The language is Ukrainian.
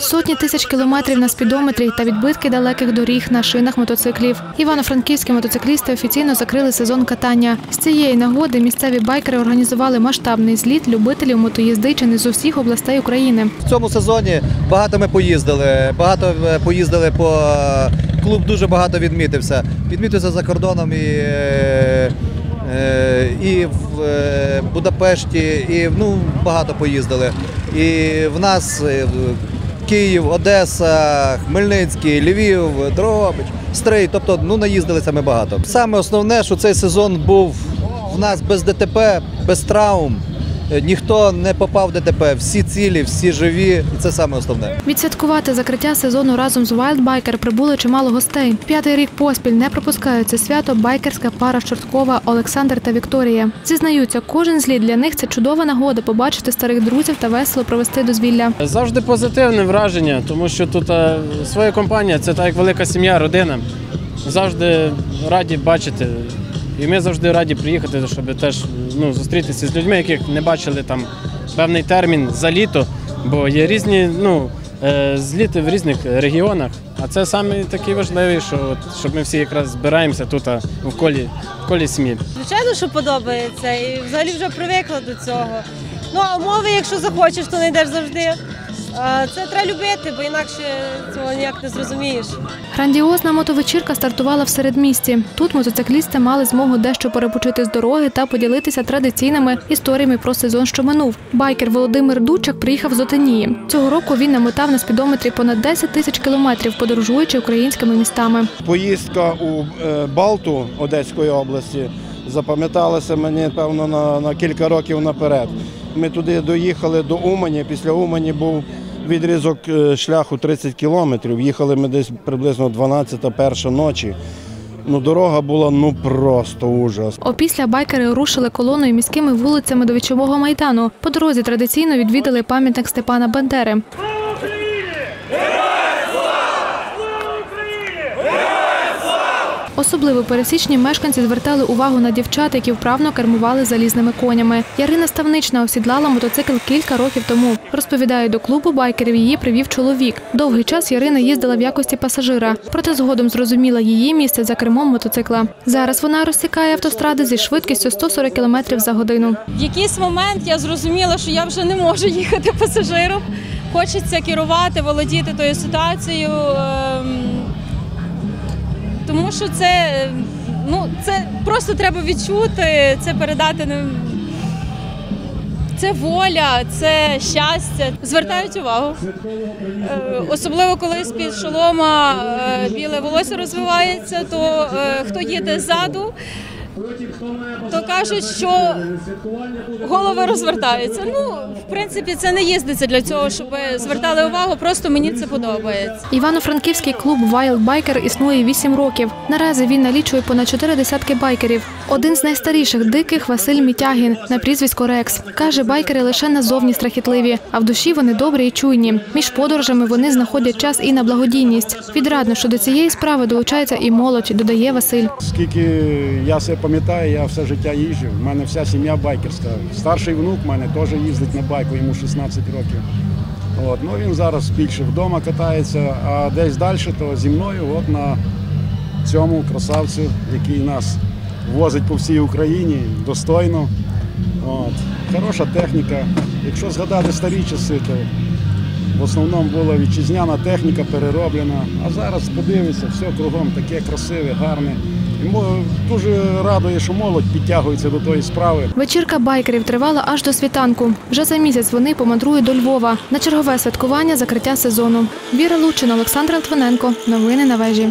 Сотні тисяч кілометрів на спідометрі та відбитки далеких доріг на шинах мотоциклів. Івано-франківські мотоциклісти офіційно закрили сезон катання. З цієї нагоди місцеві байкери організували масштабний зліт любителів мотоїзди чи не з усіх областей України. В цьому сезоні багато ми поїздили. Багато е, поїздили по е, клуб дуже багато відмітився. Відмітився за кордоном і, е, і в Будапешті, і ну, багато поїздили. І в нас Київ, Одеса, Хмельницький, Львів, Дрогобич, Стрий. Тобто ну, наїздилися ми багато. Саме основне, що цей сезон був в нас без ДТП, без травм. Е, Ніхто не попав в ДТП, всі цілі, всі живі, і це саме основне. Відсвяткувати закриття сезону разом з Wild Biker прибуло чимало гостей. П'ятий рік поспіль не пропускають це свято байкерська пара Чорткова Олександр та Вікторія. Зізнаються, кожен зліт для них це чудова нагода побачити старих друзів та весело провести дозвілля. Завжди позитивне враження, тому що тут е, своя компанія це так як велика сім'я, родина. Завжди раді бачити. І ми завжди раді приїхати, щоб теж ну, зустрітися з людьми, яких не бачили там певний термін за літо, бо є різні ну, е, зліти в різних регіонах. А це саме такий важливий, що от, щоб ми всі якраз збираємося тут в колі, в колі сім'ї. Звичайно, що подобається, і взагалі вже привикла до цього. Ну а мови, якщо захочеш, то не йдеш завжди. Це треба любити, бо інакше цього ніяк не зрозумієш. Грандіозна мотовечірка стартувала в середмісті. Тут мотоциклісти мали змогу дещо перепочити з дороги та поділитися традиційними історіями про сезон, що минув. Байкер Володимир Дучак приїхав з Отинії. Цього року він намотав на спідометрі понад 10 тисяч кілометрів, подорожуючи українськими містами. Поїздка у е, Балту Одеської області запам'яталася мені, певно, на, на кілька років наперед. Ми туди доїхали до Умані. Після Умані був відрізок е, шляху 30 кілометрів. Їхали ми десь приблизно 12-1 ночі. Ну, дорога була ну просто ужас. Опісля байкери рушили колоною міськими вулицями до Вічового майдану. По дорозі традиційно відвідали пам'ятник Степана Бандери. Особливо пересічні мешканці звертали увагу на дівчат, які вправно кермували залізними конями. Ярина Ставнична осідлала мотоцикл кілька років тому. Розповідає, до клубу байкерів її привів чоловік. Довгий час Ярина їздила в якості пасажира, проте згодом зрозуміла її місце за кермом мотоцикла. Зараз вона розсікає автостради зі швидкістю 140 км за годину. В якийсь момент я зрозуміла, що я вже не можу їхати пасажиром. Хочеться керувати, володіти тою ситуацією. Тому що це, ну, це просто треба відчути, це передати. не- Це воля, це щастя. Звертають увагу. Е, Особливо коли з-під шолома е, біле волосся розвивається, то е, хто їде ззаду, то кажуть, що голови розвертаються. Ну, в принципі, це не їздиться для цього, щоб звертали увагу, просто мені це подобається. Івано-Франківський клуб Wild Biker існує 8 років. Наразі він налічує понад 4 десятки байкерів. Один з найстаріших диких Василь Мітягін на прізвисько Рекс. Каже, байкери лише назовні страхітливі, а в душі вони добрі і чуйні. Між подорожами вони знаходять час і на благодійність. Відрадно, що до цієї справи долучається і молодь, додає Василь. Скільки я себе пам'ятаю, я все життя їжджу. У мене вся сім'я байкерська. Старший внук в мене теж їздить на байку, йому 16 років. От. Ну, він зараз більше вдома катається, а десь далі, то зі мною от на цьому красавцю, який нас возить по всій Україні достойно. От. Хороша техніка. Якщо згадати старі часи, то в основному була вітчизняна техніка перероблена. А зараз подивися, все кругом таке красиве, гарне. І дуже радує, що молодь підтягується до тої справи. Вечірка байкерів тривала аж до світанку. Вже за місяць вони помандрують до Львова на чергове святкування закриття сезону. Віра Лучина, Олександр Литвиненко. Новини на вежі.